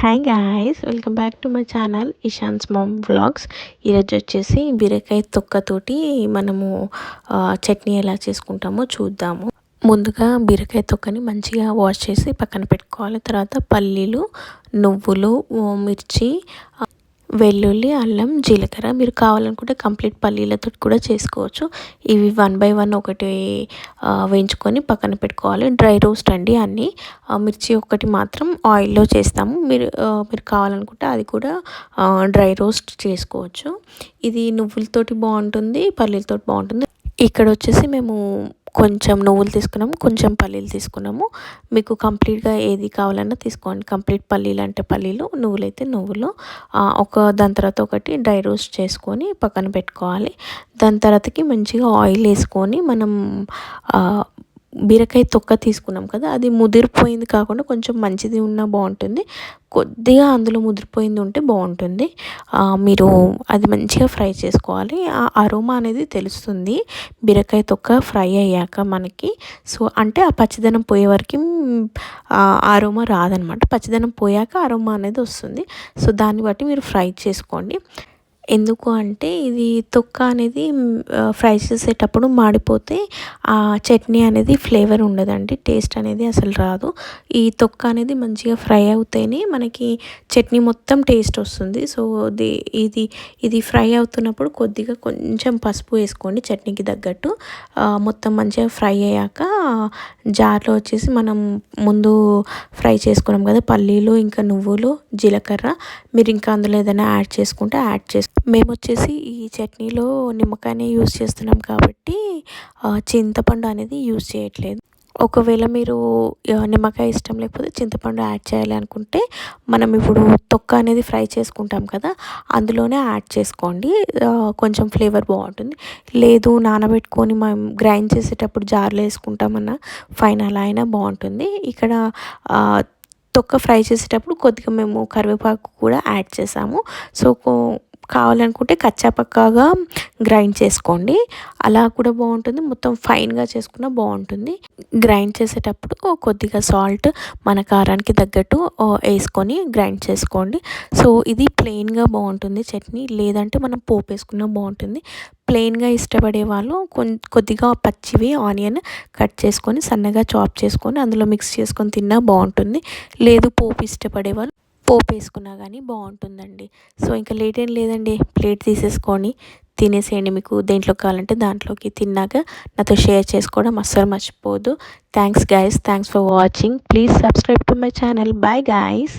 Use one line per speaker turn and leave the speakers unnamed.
Hi guys welcome back to my channel Ishan's mom vlogs ఈరోజు వచ్చేసి బీరకాయ తొక్కతోటి మనము చట్నీ ఎలా చేసుకుంటామో చూద్దాము. ముందుగా బీరకాయ తొక్కని మంచిగా వాష్ చేసి పక్కన పెట్టుకోవాలి. తర్వాత పల్లీలు నువ్వులు మిర్చి వెల్లుల్లి అల్లం జీలకర్ర మీరు కావాలనుకుంటే కంప్లీట్ పల్లీలతో కూడా చేసుకోవచ్చు. ఇవి వన్ బై వన్ ఒకటి వేయించుకొని పక్కన పెట్టుకోవాలి. డ్రై రోస్ట్ అండి అన్నీ. మిర్చి ఒకటి మాత్రం ఆయిల్లో చేస్తాము. మీరు మీరు కావాలనుకుంటే అది కూడా డ్రై రోస్ట్ చేసుకోవచ్చు. ఇది నువ్వులతోటి బాగుంటుంది పల్లీలతోటి బాగుంటుంది. ఇక్కడ వచ్చేసి మేము కొంచెం నువ్వులు తీసుకున్నాము కొంచెం పల్లీలు తీసుకున్నాము. మీకు కంప్లీట్గా ఏది కావాలన్నా తీసుకోండి. కంప్లీట్ పల్లీలు అంటే పల్లీలు నువ్వులు. అయితే నువ్వులు ఒక దాని తర్వాత ఒకటి డ్రై రోస్ట్ చేసుకొని పక్కన పెట్టుకోవాలి. దాని తర్వాతకి మంచిగా ఆయిల్ వేసుకొని మనం బీరకాయ తొక్క తీసుకున్నాం కదా అది ముదిరిపోయింది కాకుండా కొంచెం మంచిది ఉన్నా బాగుంటుంది. కొద్దిగా అందులో ముదిరిపోయింది ఉంటే బాగుంటుంది. మీరు అది మంచిగా ఫ్రై చేసుకోవాలి. ఆ అరోమా అనేది తెలుస్తుంది. బీరకాయ తొక్క ఫ్రై అయ్యాక మనకి. సో అంటే ఆ పచ్చిదనం పోయే వరకు అరోమా రాదనమాట. పచ్చిదనం పోయాక అరోమా అనేది వస్తుంది. సో దాన్ని బట్టి మీరు ఫ్రై చేసుకోండి. ఎందుకు అంటే ఇది తొక్క అనేది ఫ్రై చేసేటప్పుడు మాడిపోతే ఆ చట్నీ అనేది ఫ్లేవర్ ఉండదండి టేస్ట్ అనేది అసలు రాదు. ఈ తొక్క అనేది మంచిగా ఫ్రై అవుతేనే మనకి చట్నీ మొత్తం టేస్ట్ వస్తుంది. సో ఇది ఇది ఫ్రై అవుతున్నప్పుడు కొద్దిగా కొంచెం పసుపు వేసుకోండి చట్నీకి తగ్గట్టు. మొత్తం మంచిగా ఫ్రై అయ్యాక జార్లో వచ్చేసి మనం ముందు ఫ్రై చేసుకున్నాం కదా పల్లీలు ఇంకా నువ్వులు జీలకర్ర. మీరు ఇంకా అందులో ఏదైనా యాడ్ చేసుకుంటే యాడ్ చేసు మేము వచ్చేసి ఈ చట్నీలో నిమ్మకాయనే యూస్ చేస్తున్నాం కాబట్టి చింతపండు అనేది యూస్ చేయట్లేదు. ఒకవేళ మీరు నిమ్మకాయ ఇష్టం లేకపోతే చింతపండు యాడ్ చేయాలి అనుకుంటే మనం ఇప్పుడు తొక్క అనేది ఫ్రై చేసుకుంటాం కదా అందులోనే యాడ్ చేసుకోండి. కొంచెం ఫ్లేవర్ బాగుంటుంది. లేదు నానబెట్టుకొని మనం గ్రైండ్ చేసేటప్పుడు జార్లో వేసుకుంటామన్నా ఫైన్ అలా అయినా బాగుంటుంది. ఇక్కడ తొక్క ఫ్రై చేసేటప్పుడు కొద్దిగా మేము కరివేపాకు కూడా యాడ్ చేసాము. సో కావాలనుకుంటే కచ్చాపక్కాగా గ్రైండ్ చేసుకోండి. అలా కూడా బాగుంటుంది. మొత్తం ఫైన్గా చేసుకున్న బాగుంటుంది. గ్రైండ్ చేసేటప్పుడు కొద్దిగా సాల్ట్ మన కారానికి తగ్గట్టు వేసుకొని గ్రైండ్ చేసుకోండి. సో ఇది ప్లెయిన్గా బాగుంటుంది చట్నీ. లేదంటే మనం పోపు వేసుకున్న బాగుంటుంది. ప్లెయిన్గా ఇష్టపడే వాళ్ళు కొద్దిగా పచ్చివి ఆనియన్ కట్ చేసుకొని సన్నగా చాప్ చేసుకొని అందులో మిక్స్ చేసుకొని తిన్నా బాగుంటుంది. లేదు పోపు ఇష్టపడే వాళ్ళు పోపు వేసుకున్నా కానీ బాగుంటుందండి సో ఇంకా లేట్ ఏం లేదండి. ప్లేట్ తీసేసుకొని తినేసేయండి మీకు దేంట్లో కావాలంటే దాంట్లోకి తిన్నాక నాతో షేర్ చేసుకోవడం అస్సలు మర్చిపోదు. Thanks guys. Thanks for watching. Please subscribe to my channel. Bye guys.